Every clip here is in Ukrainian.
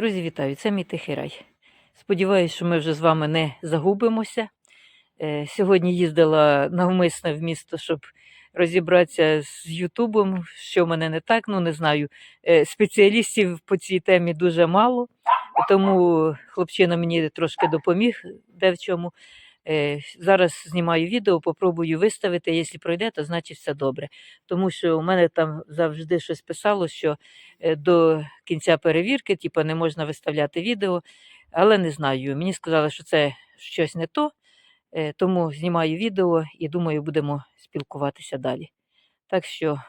Друзі, вітаю! Це мій тихий рай. Сподіваюсь, що ми вже з вами не загубимося. Е, Сьогодні їздила навмисно в місто, щоб розібратися з Ютубом, що в мене не так, ну не знаю. Е, Спеціалістів по цій темі дуже мало, тому хлопчина мені трошки допоміг де в чому. Е, Зараз знімаю відео, попробую виставити. Якщо пройде, то значить все добре. Тому що у мене там завжди щось писало, що е, до кінця перевірки, типу, не можна виставляти відео, але не знаю. Мені сказали, що це щось не то, е, тому знімаю відео і думаю, будемо спілкуватися далі. Так що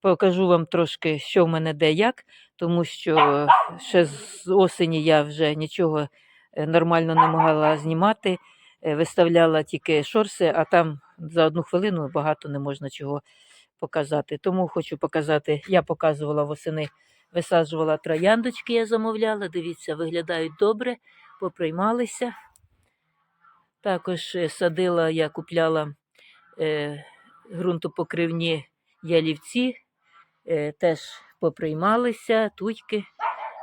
покажу вам трошки, що в мене де як, тому що ще з осені я вже нічого нормально не могла знімати. Е, Виставляла тільки шорси, а там за одну хвилину багато не можна чого показати. Тому хочу показати, я показувала восени, висаджувала трояндочки, я замовляла. Дивіться, виглядають добре, поприймалися. Також е, садила, я купляла е, ґрунтопокривні ялівці, е, теж поприймалися, тутьки.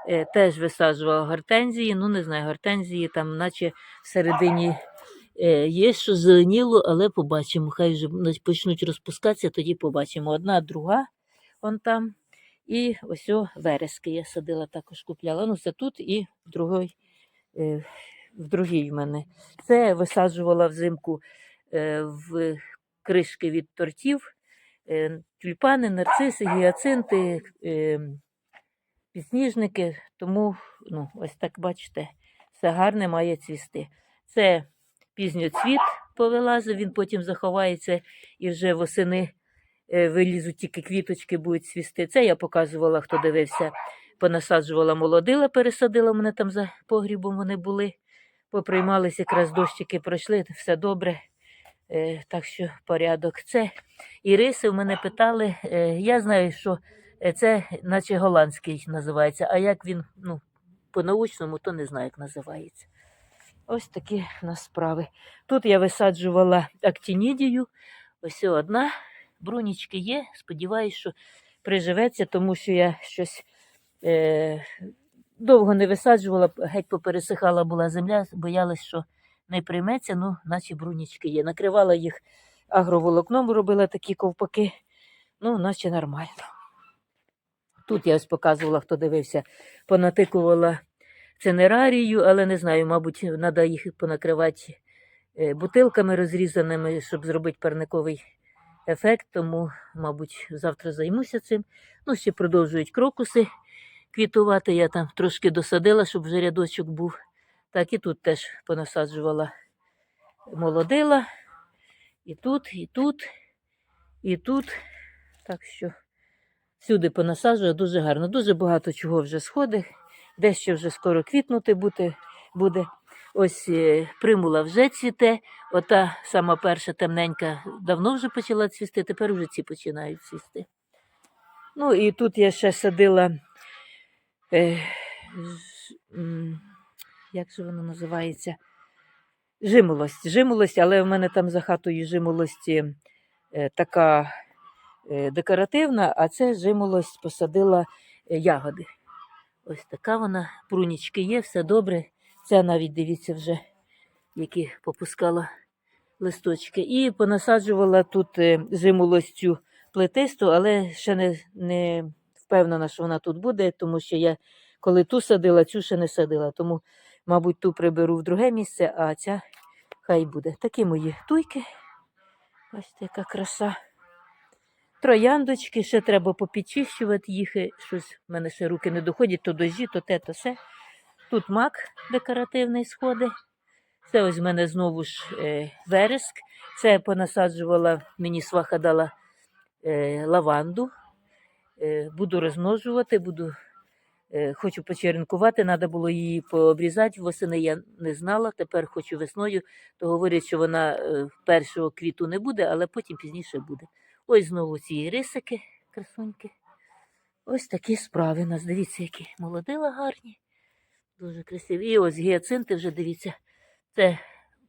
Е, теж висаджувала гортензії. Ну, не знаю, гортензії там, наче всередині е, є, що зеленіло, але побачимо. Хай вже почнуть розпускатися, тоді побачимо. Одна, друга, он там. І ось о, верески я садила, також купляла. Ну, це тут і в другій, е, в другій в мене. Це висаджувала взимку в кришки від тортів, тюльпани, нарциси, гіацинти, е, підсніжники. Тому, ну, ось так бачите, все гарне має цвісти. Це пізньоцвіт повилазив, він потім заховається і вже восени е, вилізуть тільки квіточки будуть цвісти. Це я показувала, хто дивився, понасаджувала молодила, пересадила мене там за погрібом вони були. Поприймалися, якраз дощики пройшли, все добре. Е, так що порядок. Це іриси в мене питали. Е, я знаю, що це наче голландський називається, а як він ну, по-научному, то не знаю, як називається. Ось такі в нас справи. Тут я висаджувала актінідію. Ось одна. Брунічки є. Сподіваюсь, що приживеться, тому що я щось е, довго не висаджувала, геть попересихала була земля, боялась, що не прийметься, ну, наче брунічки є. Накривала їх агроволокном, робила такі ковпаки, ну, наче нормально. Тут я ось показувала, хто дивився, понатикувала цинерарію, але не знаю, мабуть, треба їх понакривати е, бутилками розрізаними, щоб зробити парниковий ефект. Тому, мабуть, завтра займуся цим. Ну, ще продовжують крокуси квітувати. Я там трошки досадила, щоб вже рядочок був. Так і тут теж понасаджувала молодила. І тут, і тут, і тут. Так що всюди понасаджую дуже гарно. Дуже багато чого вже сходить. Дещо вже скоро квітнути буде. буде. Ось е, примула вже цвіте. Ота сама перша темненька давно вже почала цвісти, тепер вже ці починають цвісти. Ну і тут я ще садила. Е, як же воно називається? Жимолость. Жимолость, але в мене там за хатою жимолості е, така декоративна, а це жимолость посадила е, ягоди. Ось така вона, прунічки є, все добре. Це навіть дивіться вже, які попускала листочки. І понасаджувала тут е, жимолостю плетисту, але ще не, не впевнена, що вона тут буде, тому що я коли ту садила, цю ще не садила. Тому, мабуть, ту приберу в друге місце, а ця хай буде. Такі мої туйки. Ось така краса. Трояндочки, ще треба попідчищувати їх. Щось в мене ще руки не доходять, то дожі, то те, то все. Тут мак декоративний сходить. Це ось в мене знову ж е, вереск. Це понасаджувала, мені сваха дала е, лаванду. Е, буду розмножувати, буду, е, хочу почеренкувати. Треба було її пообрізати. Восени я не знала. Тепер хочу весною, то говорять, що вона е, першого квіту не буде, але потім пізніше буде. Ось знову ці рисики, красуньки. Ось такі справи у нас. Дивіться, які молодила гарні. Дуже красиві. І ось гіацинти вже дивіться. Це,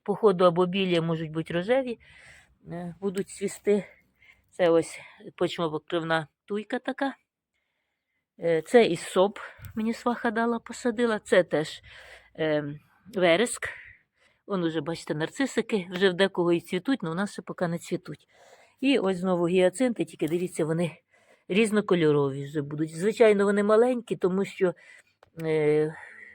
походу, або білі, можуть бути рожеві, е, будуть цвісти. Це ось почмопокривна туйка така. Е, Це із соп мені сваха дала, посадила. Це теж е, вереск. Вон уже, бачите, нарцисики вже в декого і цвітуть, але у нас ще поки не цвітуть. І ось знову гіацинти, тільки дивіться, вони різнокольорові вже будуть. Звичайно, вони маленькі, тому що е,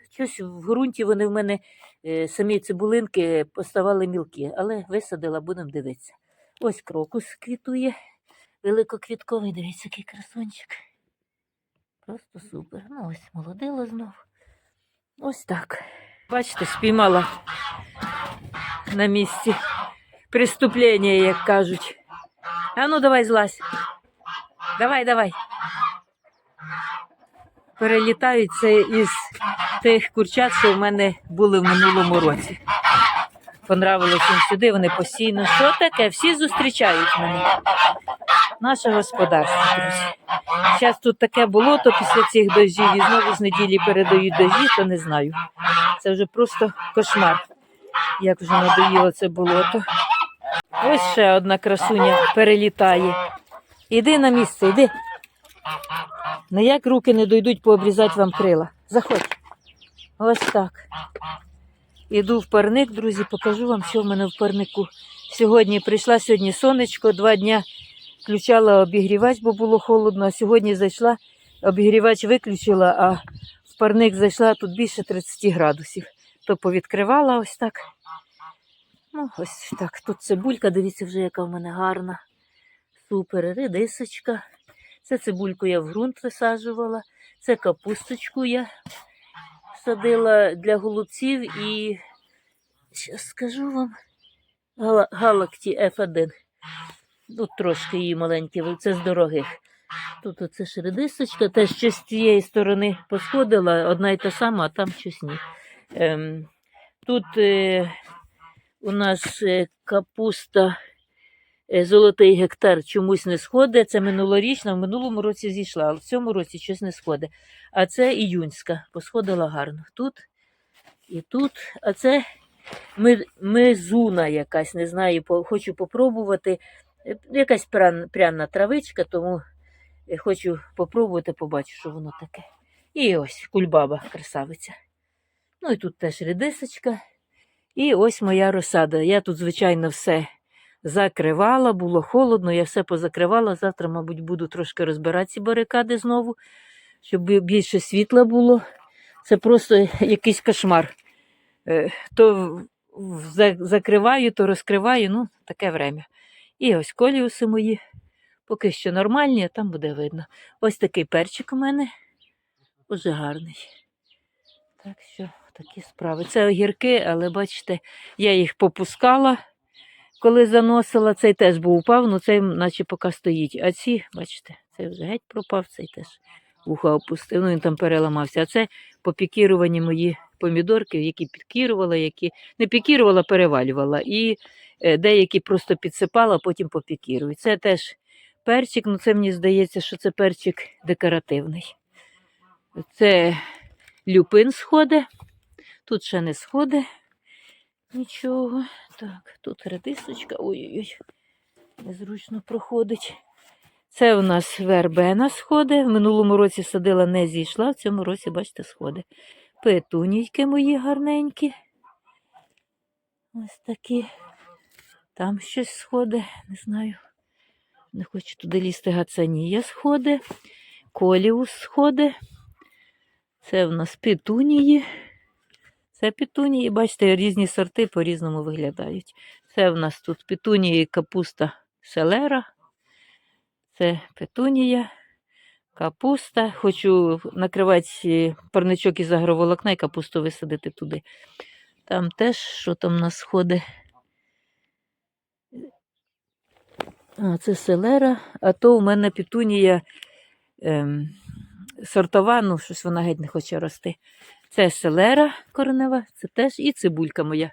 щось в ґрунті вони в мене е, самі цибулинки поставали мілкі, але висадила, будемо дивитися. Ось крокус квітує, великоквітковий, дивіться, який красунчик. Просто супер. Ну, ось молодила знов. Ось так. Бачите, спіймала на місці преступлення, як кажуть. А ну давай злазь. Давай, давай. Перелітають це із тих курчат, що в мене були в минулому році. Понравилось їм сюди, вони постійно. Що таке? Всі зустрічають мене. Наше господарство, друзі. Зараз тут таке болото після цих дощів і знову з неділі передають дощі, то не знаю. Це вже просто кошмар. Як вже надоїло це болото. Ось ще одна красуня перелітає. Іди на місце, йди. Ніяк руки не дойдуть пообрізати вам крила. Заходь. Ось так. Іду в парник, друзі, покажу вам, що в мене в парнику. Сьогодні прийшла сьогодні сонечко, два дня включала обігрівач, бо було холодно, а сьогодні зайшла, обігрівач виключила, а в парник зайшла тут більше 30 градусів. То повідкривала ось так. Ну, ось так. Тут цибулька, дивіться, вже яка в мене гарна. Супер, редисочка. Це цибульку я в ґрунт висаджувала. Це капусточку я садила для голубців і щас скажу вам Галакті F1. Тут трошки її маленькі, це з дорогих. Тут оце ж редисочка, теж щось з цієї сторони посходила, одна й та сама, а там щось ні. Ем, тут е, у нас е, капуста е, золотий гектар чомусь не сходить. Це минулорічна, в минулому році зійшла, але в цьому році щось не сходить. А це іюнська, посходила гарно. Тут і тут. А це мизуна якась, не знаю, хочу попробувати. Е, Якась прян, пряна травичка, тому хочу попробувати, побачу, що воно таке. І ось кульбаба, красавиця. Ну і тут теж редисочка. І ось моя розсада. Я тут, звичайно, все закривала, було холодно, я все позакривала. Завтра, мабуть, буду трошки розбирати ці барикади знову, щоб більше світла було. Це просто якийсь кошмар. Е, То закриваю, то розкриваю, ну, таке время. І ось коліуси мої поки що нормальні, а там буде видно. Ось такий перчик у мене. Уже гарний. Так що такі справи. Це огірки, але бачите, я їх попускала, коли заносила. Цей теж був упав, ну цей наче поки стоїть. А ці, бачите, цей вже геть пропав, цей теж вуха опустив, ну він там переламався. А це попікіровані мої помідорки, які підкірувала, які не пікірувала, перевалювала. І е, деякі просто підсипала, а потім попікірую. Це теж перчик, ну це мені здається, що це перчик декоративний. Це люпин сходить. Тут ще не сходить нічого. Так, тут редисочка. Ой-ой-ой, незручно проходить. Це у нас вербена сходить. В минулому році садила, не зійшла, в цьому році, бачите, сходить. Петунійки мої гарненькі. Ось такі. Там щось сходить, не знаю. Не хочу туди лізти гацанія сходить. Коліус сходить. Це в нас петунії. Це петунії, бачите, різні сорти по-різному виглядають. Це в нас тут петунії, капуста, селера. Це петунія, капуста. Хочу накривати е, парничок із агроволокна і капусту висадити туди. Там теж, що там у нас сходить. А, це селера, а то у мене петунія ем, сортова, ну щось вона геть не хоче рости. Це селера коренева, це теж і цибулька моя.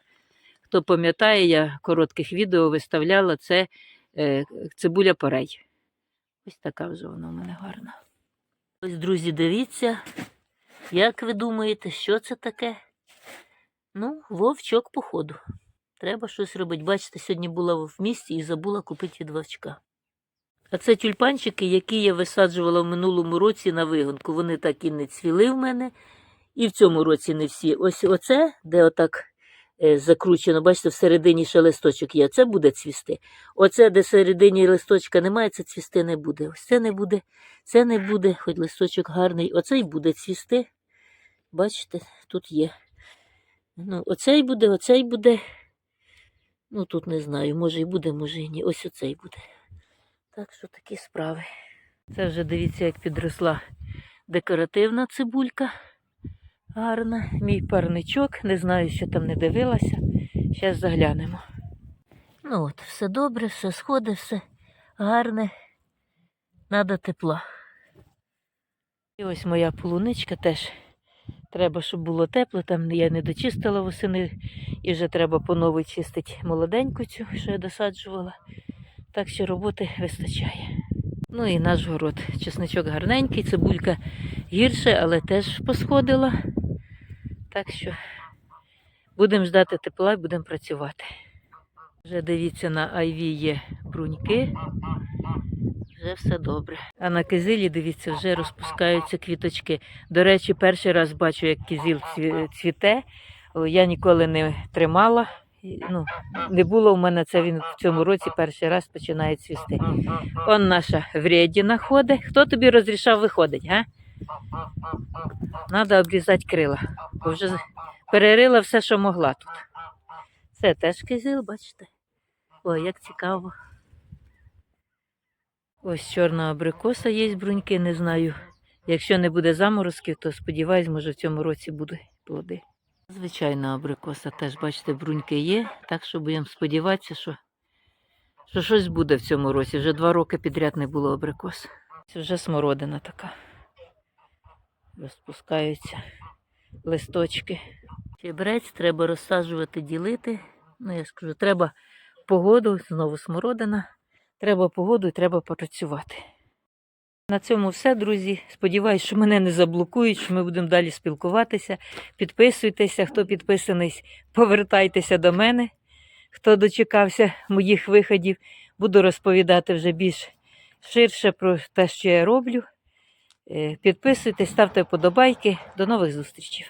Хто пам'ятає, я коротких відео виставляла, це е, цибуля порей. Ось така вже вона у мене гарна. Ось, друзі, дивіться, як ви думаєте, що це таке? Ну, вовчок, походу. Треба щось робити. Бачите, сьогодні була в місті і забула купити від вовчка. А це тюльпанчики, які я висаджувала в минулому році на вигонку. Вони так і не цвіли в мене. І в цьому році не всі. Ось оце, де отак е, закручено, бачите, всередині ще листочок є. Це буде цвісти. Оце, де всередині листочка немає, це цвісти не буде. Ось це не буде, це не буде, хоч листочок гарний. Оце й буде цвісти. Бачите, тут є. Ну, оцей буде, оцей буде. Ну, тут не знаю, може і буде, може і ні. Ось оцей буде. Так що такі справи. Це вже дивіться, як підросла декоративна цибулька. Гарна. Мій парничок. Не знаю, що там не дивилася. Зараз заглянемо. Ну от, все добре, все сходить, все гарне. Надо тепла. І ось моя полуничка теж. Треба, щоб було тепло. Там я не дочистила восени і вже треба по новій чистити молоденьку цю, що я досаджувала. Так що роботи вистачає. Ну і наш город. Чесничок гарненький, цибулька гірше, але теж посходила. Так що будемо ждати тепла і будемо працювати. Вже дивіться, на айві є бруньки. Вже все добре. А на кизилі, дивіться, вже розпускаються квіточки. До речі, перший раз бачу, як кизіл цвіте. Я ніколи не тримала. Ну, не було в мене це він в цьому році перший раз починає цвісти. Он наша вредіна ходить. Хто тобі розрішав виходить, га? Треба обрізати крила. Бо вже перерила все, що могла тут. Це теж кизил, бачите? Ой, як цікаво. Ось чорна абрикоса є бруньки, не знаю. Якщо не буде заморозків, то сподіваюсь, може в цьому році будуть плоди. Звичайна абрикоса теж, бачите, бруньки є, так що будемо сподіватися, що, що щось буде в цьому році. Вже два роки підряд не було абрикос. Це вже смородина така. Розпускаються листочки. Чебрець треба розсаджувати, ділити. Ну, я скажу, треба погоду, знову смородина. Треба погоду і треба попрацювати. На цьому все, друзі. Сподіваюсь, що мене не заблокують, що ми будемо далі спілкуватися. Підписуйтеся, хто підписаний, повертайтеся до мене. Хто дочекався моїх виходів, буду розповідати вже більш ширше про те, що я роблю. Е, Підписуйтесь, ставте вподобайки. До нових зустрічей.